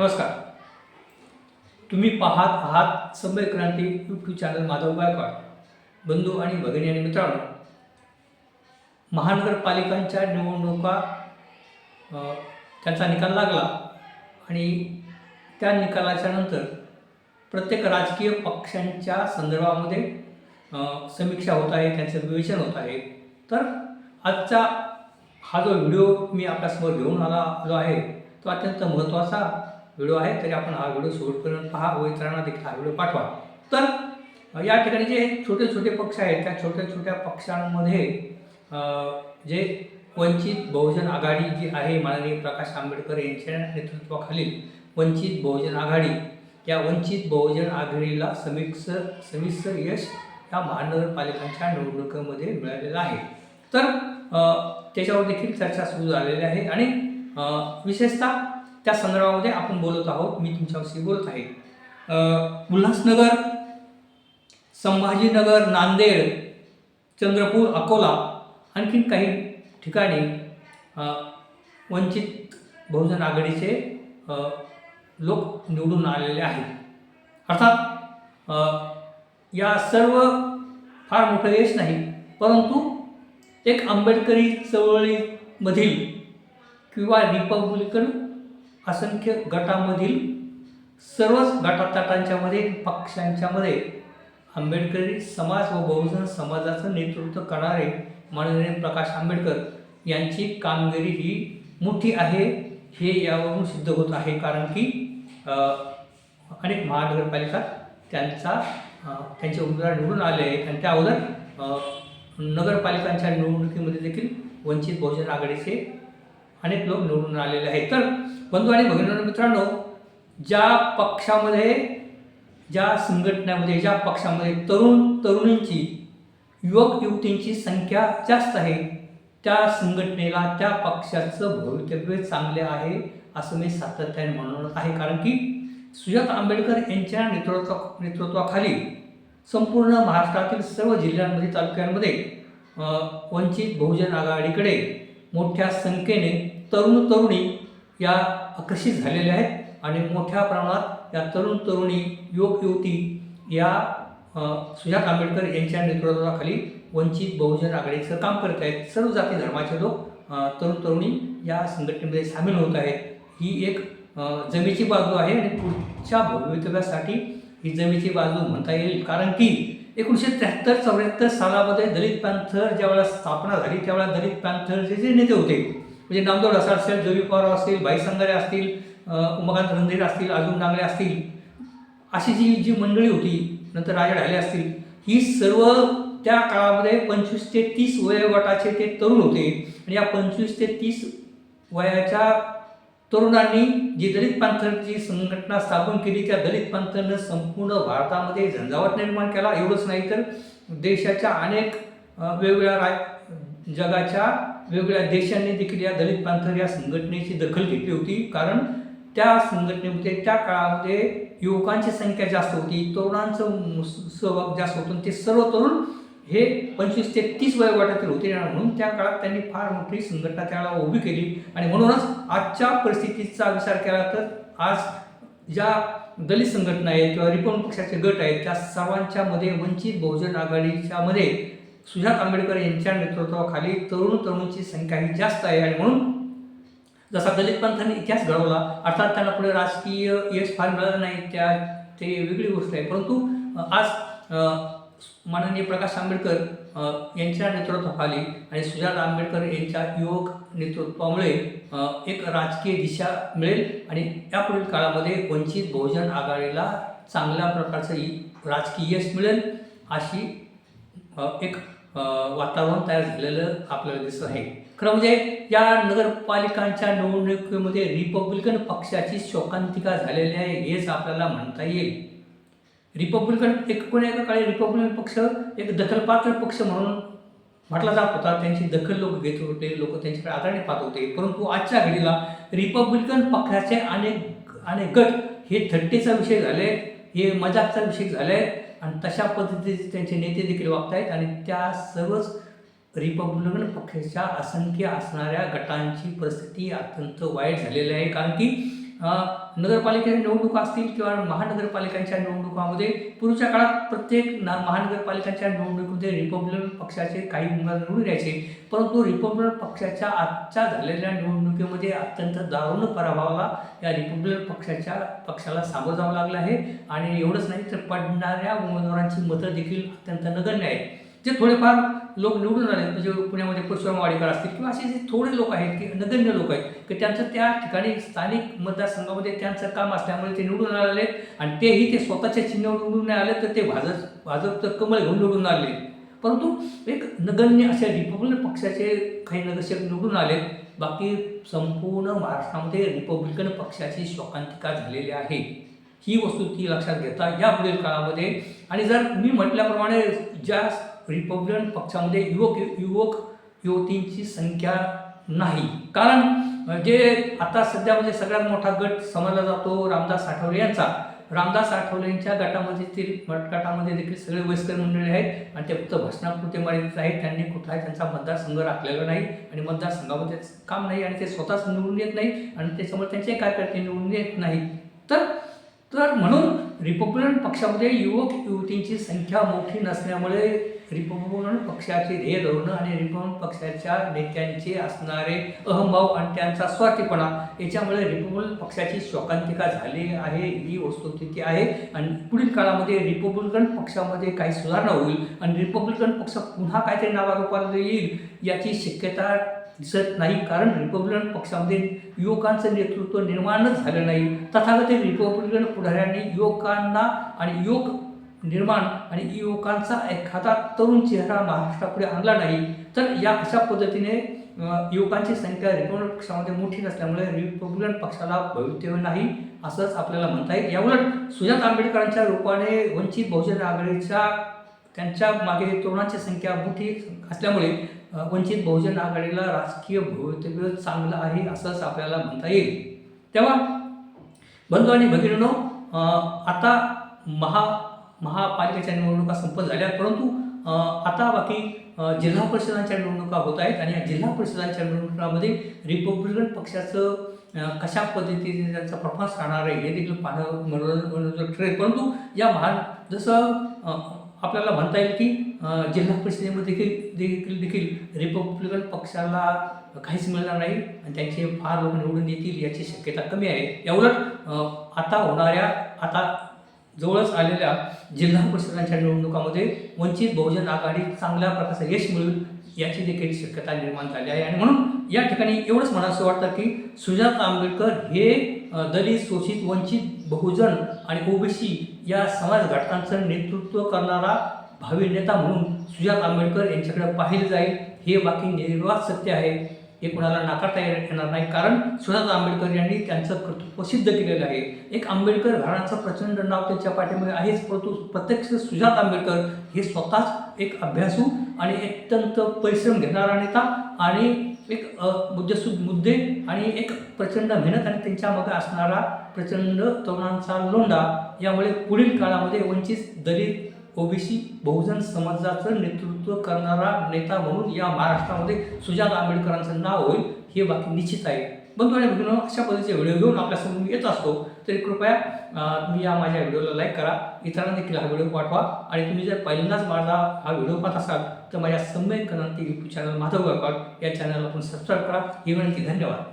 नमस्कार. तुम्ही पाहत आहात समय क्रांती यूट्यूब चॅनल माधव गायकवाड. बंधू आणि भगिनी आणि मित्रांनो महानगरपालिकांच्या निवडणुका त्यांचा निकाल लागला आणि त्या निकालाच्या नंतर प्रत्येक राजकीय पक्षांच्या संदर्भामध्ये समीक्षा होत आहे त्यांचं विवेचन होत आहे. तर आजचा हा जो व्हिडिओ मी आपल्यासमोर घेऊन आला आलो आहे तो अत्यंत महत्त्वाचा व्हिडिओ आहे तरी आपण हा व्हिडिओ शेवटपर्यंत पहा. व इतरांना देखील हा व्हिडिओ पाठवा. तर या ठिकाणी जे छोटे छोटे पक्ष आहेत त्या छोट्या छोट्या पक्षांमध्ये जे वंचित बहुजन आघाडी जी आहे माननीय प्रकाश आंबेडकर यांच्या नेतृत्वाखालील वंचित बहुजन आघाडी या वंचित बहुजन आघाडीला समीक्षर सविस्तर यश या महानगरपालिकांच्या निवडणुकीमध्ये मिळालेलं आहे. तर त्याच्यावर देखील चर्चा सुरू झालेली आहे. आणि विशेषतः त्या संदर्भामध्ये आपण बोलत आहोत. मी तुमच्याविषयी बोलत आहे. उल्हासनगर संभाजीनगर नांदेड चंद्रपूर अकोला आणखीन काही ठिकाणी वंचित बहुजन आघाडीचे लोक निवडून आलेले आहेत. अर्थात या सर्व फार मोठं यश नाही परंतु एक आंबेडकरी चळवळीमधील किंवा रिपब्लिकन असंख्य गटामधील सर्वच गटातटांच्यामध्ये पक्षांच्यामध्ये आंबेडकरी समाज व बहुजन समाजाचं नेतृत्व करणारे माननीय प्रकाश आंबेडकर यांची कामगिरी ही मोठी आहे. हे यावरून सिद्ध होत आहे. कारण की अनेक महानगरपालिका त्यांचा त्यांचे उमेदवार निवडून आले आहेत आणि त्या अगोदर नगरपालिकांच्या निवडणुकीमध्ये देखील वंचित बहुजन आघाडीचे अनेक लोक निवडून आलेले आहेत. तर बंधू आणि भगिनी मित्रांनो ज्या पक्षामध्ये ज्या संघटनेमध्ये ज्या पक्षामध्ये तरुण तरुणींची युवक युवतींची संख्या जास्त आहे त्या संघटनेला त्या पक्षाचं भवितव्य चांगले आहे असं मी सातत्याने म्हणत आहे. कारण की सुजात आंबेडकर यांच्या नेतृत्वा नेतृत्वाखाली संपूर्ण महाराष्ट्रातील सर्व जिल्ह्यांमध्ये तालुक्यांमध्ये वंचित बहुजन आघाडीकडे मोठ्या संख्येने तरुण तरुणी या आकर्षित झालेल्या आहेत आणि मोठ्या प्रमाणात या तरुण तरुणी युवक युवती या सुजात आंबेडकर यांच्या नेतृत्वाखाली वंचित बहुजन आघाडीचं काम करत आहेत. सर्व जाती धर्माचे लोक तरुण तरुणी या संघटनेमध्ये सामील होत आहेत. ही एक जमेची बाजू आहे आणि पुढच्या भवितव्यासाठी ही जमेची बाजू म्हणता येईल. कारण की एकोणीसशे त्र्याहत्तर चौऱ्याहत्तर सालामध्ये दलित पॅन्थर ज्यावेळेला स्थापना झाली त्यावेळेला दलित पॅन्थरचे जे नेते होते म्हणजे नामदेव असा असेल जोगी पवार असतील भाई संगारे असतील उमाकांत रणधीर असतील अर्जुन डांगरे असतील अशी जी जी मंडळी होती नंतर राजा ढाले असतील ही सर्व त्या काळामध्ये पंचवीस ते तीस वयोगटाचे ते तरुण होते. आणि या पंचवीस ते तीस वयाच्या तरुणांनी जी दलित पंथाची संघटना स्थापन केली त्या दलित पंथानं संपूर्ण भारतामध्ये झंझावात निर्माण केला. एवढंच नाही तर देशाच्या अनेक वेगवेगळ्या राय जगाच्या वेगवेगळ्या देशांनी देखील या दलित पंथ या संघटनेची दखल घेतली होती. कारण त्या संघटनेमध्ये त्या काळामध्ये युवकांची संख्या जास्त होती तरुणांचं सहभाग जास्त होतं. ते सर्व तरुण हे पंचवीस ते तीस वयोगटातील होते म्हणून त्या काळात त्यांनी फार मोठी संघटना त्याला उभी केली. आणि म्हणूनच आजच्या परिस्थितीचा विचार केला तर आज ज्या दलित संघटना आहेत किंवा रिपब्लिक पक्षाचे गट आहेत त्या सर्वांच्या मध्ये वंचित बहुजन आघाडीच्या मध्ये सुजात आंबेडकर यांच्या नेतृत्वाखाली तरुण तरुणीची संख्या ही जास्त आहे. आणि म्हणून जसा दलित पंथांनी इतिहास घडवला अर्थात त्यांना पुढे राजकीय यश फार मिळालं नाही त्या ते वेगळी गोष्ट आहे. परंतु आज माननीय प्रकाश आंबेडकर यांच्या नेतृत्वाखाली आणि सुजात आंबेडकर यांच्या युवक नेतृत्वामुळे एक राजकीय दिशा मिळेल आणि यापुढील काळामध्ये वंचित बहुजन आघाडीला चांगल्या प्रकारचं राजकीय यश मिळेल अशी एक वातावरण तयार झालेलं आपल्याला दिसत आहे. खरं म्हणजे या नगरपालिकांच्या निवडणुकीमध्ये रिपब्लिकन पक्षाची शोकांतिका झालेली आहे हेच आपल्याला म्हणता येईल. रिपब्लिकन एक कोणी एका काळी रिपब्लिकन पक्ष एक दखलपात्र पक्ष म्हणून म्हटला जात होता. त्यांची दखल लोक घेत होते लोक त्यांच्याकडे आदराने पाहत होते. परंतु आजच्या घडीला रिपब्लिकन पक्षाचे अनेक अनेक गट हे थट्टेचा विषय झाले हे मजाकचा विषय झाले आणि तशा पद्धतीचे त्यांचे नेते देखील वागत आहेत आणि त्या सर्वच रिपब्लिकन पक्षाच्या असंख्य असणाऱ्या गटांची परिस्थिती अत्यंत वाईट झालेली आहे. कारण की नगरपालिकेच्या निवडणुका असतील किंवा महानगरपालिकांच्या निवडणुकामध्ये पूर्वीच्या काळात प्रत्येक ना महानगरपालिकांच्या निवडणुकीमध्ये रिपब्लिकन पक्षाचे काही उमेदवार निवडून यायचे. परंतु रिपब्लिकन पक्षाच्या आजच्या झालेल्या निवडणुकीमध्ये अत्यंत दारुण पराभवाला या रिपब्लिकन पक्षाच्या पक्षाला सामोरं जावं लागलं आहे. आणि एवढंच नाही तर पडणाऱ्या उमेदवारांची मतं देखील अत्यंत नगण्य आहेत. जे थोडेफार लोक निवडून आले म्हणजे पुण्यामध्ये परशुराम वाडेकर असतील किंवा असे जे थोडे लोक आहेत की नगण्य लोक आहेत की त्यांचं त्या ठिकाणी स्थानिक मतदारसंघामध्ये त्यांचं काम असल्यामुळे ते निवडून आलेले आहेत आणि तेही ते स्वतःच्या चिन्हावर निवडून नाही आले तर ते भाजप भाजपचं कमळ घेऊन निवडून आले परंतु एक नगण्य अशा रिपब्लिकन पक्षाचे काही नगरसेवक निवडून आले बाकी संपूर्ण महाराष्ट्रामध्ये रिपब्लिकन पक्षाची शोकांतिका झालेली आहे. ही वस्तू ती लक्षात घेता या पुढील काळामध्ये. आणि जर मी म्हटल्याप्रमाणे ज्या रिपब्लिकन पक्षामध्ये युवक युवक युवतींची संख्या नाही. कारण जे आता सध्या म्हणजे सगळ्यात मोठा गट समजला जातो रामदास आठवले यांचा. रामदास आठवलेंच्या गटामध्ये ते गटामध्ये देखील सगळे वयस्कर मंडळी आहेत आणि ते फक्त भाषणापुरते मर्यादित आहेत. त्यांनी कुठलाही त्यांचा मतदारसंघ राखलेला नाही आणि मतदारसंघामध्ये काम नाही आणि ते स्वतःच निवडून येत नाही आणि त्याच्यामुळे त्यांचे कार्यकर्ते निवडून येत नाही तर तर म्हणून रिपब्लिकन पक्षामध्ये युवक युवतींची संख्या मोठी नसल्यामुळे रिपब्लिकन पक्षाचे ध्येय धोरणं आणि रिपब्लिकन पक्षाच्या नेत्यांचे असणारे अहंभाव आणि त्यांचा स्वार्थीपणा याच्यामुळे रिपब्लिकन पक्षाची शोकांतिका झाली आहे ही वस्तुस्थिती आहे. आणि पुढील काळामध्ये रिपब्लिकन पक्षामध्ये काही सुधारणा होईल आणि रिपब्लिकन पक्ष पुन्हा काहीतरी नावारूपाला येईल याची शक्यता दिसत नाही. कारण रिपब्लिकन पक्षामध्ये युवकांचं नेतृत्व निर्माणच झालं नाही. तथागत रिपब्लिकन पुढाऱ्यांनी युवकांना आणि युवक निर्माण आणि युवकांचा एखादा तरुण चेहरा महाराष्ट्रापुढे आणला नाही तर या अशा पद्धतीने युवकांची संख्या रिपब्लिकन पक्षामध्ये मोठी नसल्यामुळे रिपब्लिकन पक्षाला भवितव्य नाही असंच आपल्याला म्हणता येईल. याउलट सुजात आंबेडकरांच्या रूपाने वंचित बहुजन आघाडीच्या त्यांच्या मागे तरुणांची संख्या मोठी असल्यामुळे वंचित बहुजन आघाडीला राजकीय भवितव्य चांगलं आहे असंच आपल्याला म्हणता येईल. तेव्हा बंधू आणि भगिनीनो आता महा महापालिकेच्या निवडणुका संपन्न झाल्या परंतु आता बाकी जिल्हा परिषदांच्या निवडणुका होत आहेत आणि या जिल्हा परिषदांच्या निवडणुकामध्ये रिपब्लिकन पक्षाचं कशा पद्धतीने त्यांचा परफॉर्मन्स राहणार आहे हे देखील पाहणं मनोरंजन ठरेल. परंतु या महान जसं आपल्याला म्हणता येईल की जिल्हा परिषदेमध्ये देखील देखील देखील रिपब्लिकन पक्षाला काहीच मिळणार नाही आणि त्यांचे फार लोक निवडून येतील याची शक्यता कमी आहे. याउलट आता होणाऱ्या आता जवळच आलेल्या जिल्हा परिषदांच्या निवडणुकामध्ये वंचित बहुजन आघाडी चांगल्या प्रकारचं यश मिळेल याची देखील शक्यता निर्माण झाली आहे. आणि म्हणून या ठिकाणी एवढंच म्हणावंसं वाटतं की सुजात आंबेडकर हे दलित शोषित वंचित बहुजन आणि ओबीसी या समाज घटकांचं नेतृत्व करणारा भावी नेता म्हणून सुजात आंबेडकर यांच्याकडे पाहिलं जाईल. हे बाकी निर्वात सत्य आहे. हे कोणाला नाकारता येणार नाही. कारण सुजात आंबेडकर यांनी त्यांचं कर्तृत्व सिद्ध केलेलं आहे. एक आंबेडकर घराण्याचं प्रचंड नाव त्यांच्या पाठीमध्ये आहेच. परंतु प्रत्यक्ष सुजात आंबेडकर हे स्वतःच एक अभ्यासू आणि अत्यंत परिश्रम घेणारा नेता आणि एक अ, मुद्देसूद मुद्दे आणि एक प्रचंड मेहनत आणि त्यांच्या मागे असणारा प्रचंड तरुणांचा लोंढा यामुळे पुढील काळामध्ये वंचित दलित ओबीसी बहुजन समाजाचं नेतृत्व करणारा नेता म्हणून या महाराष्ट्रामध्ये सुजात आंबेडकरांचं नाव होईल हे बाकी निश्चित आहे. बंधू आणि भगिनींनो, अशा पद्धतीचे व्हिडिओ घेऊन आपल्यासमोर मी येत असतो तरी कृपया तुम्ही या माझ्या व्हिडिओला लाईक करा इतरांना देखील हा व्हिडिओ पाठवा आणि तुम्ही जर पहिल्यांदाच माझा हा व्हिडिओ पाहत असाल तर माझ्या सम्यक क्रांती यूट्यूब चॅनल माधव गायकवाड या चॅनलला आपण सबस्क्राईब करा. ही विनंती धन्यवाद.